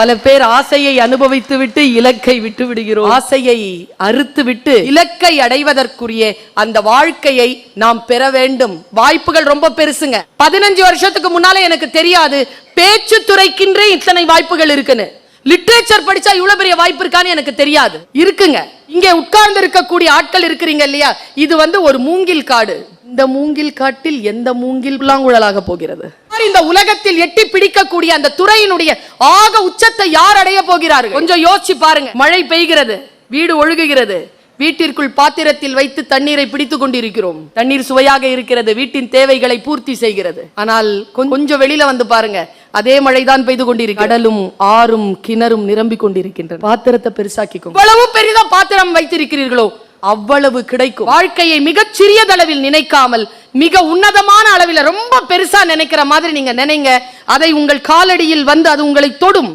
பல பேர் ஆசையை அனுபவித்து விட்டு இலக்கை விட்டு விடுகிறோம் ஆசையை அறுத்து விட்டு இலக்கை அடைவதற்குரிய அந்த வாழ்க்கையை நாம் பெற வேண்டும். வாய்ப்புகள் ரொம்ப பெருசுங்க. பதினஞ்சு வருஷத்துக்கு முன்னால எனக்கு தெரியாது பேச்சு துறைக்கின்றே இத்தனை வாய்ப்புகள் இருக்குன்னு. லிட்ரேச்சர் படிச்சா இவ்வளவு பெரிய வாய்ப்பு இருக்கான்னு எனக்கு தெரியாது. இருக்குங்க. இங்கே உட்கார்ந்து இருக்கக்கூடிய ஆட்கள் இருக்கிறீங்க இல்லையா? இது வந்து ஒரு மூங்கில் காடு. இந்த மூங்கில் காட்டில் எந்த மூங்கில் புல்லாங்குழலாக போகிறது? இந்த உலகத்தில் எட்டி பிடிக்கக்கூடிய அந்த துறையினுடைய ஆக உச்சத்தை யார் அடைய போகிறார்கள்? கொஞ்சம் யோசிச்சு பாருங்க. மழை பெய்கிறது வீடு ஒழுகுகிறது. வீட்டிற்குள் பாத்திரத்தில் வைத்து தண்ணீரை பிடித்துக் கொண்டிருக்கிறோம். தண்ணீர் சுவையாக இருக்கிறது வீட்டின் தேவைகளை பூர்த்தி செய்கிறது. ஆனால் கொஞ்சம் வெளியில வந்து பாருங்க. அதே மழைதான் பெய்து கொண்டிருக்கு. கடலும் ஆறும் கிணறும் நிரம்பிக் கொண்டிருக்கின்றன. பாத்திரத்தை பெருசாக்கிக்கும் பெரிதா பாத்திரம் வைத்திருக்கிறீர்களோ? அவ்வளவு கிடைக்கும். வாழ்க்கையை மிக சிறியதளவில் நினைக்காமல் மிக உன்னதமான அளவில் ரொம்ப பெருசா நினைக்கிற மாதிரி நீங்க நினைங்க. அதை உங்கள் காலடியில் வந்து அது உங்களை தொடும்.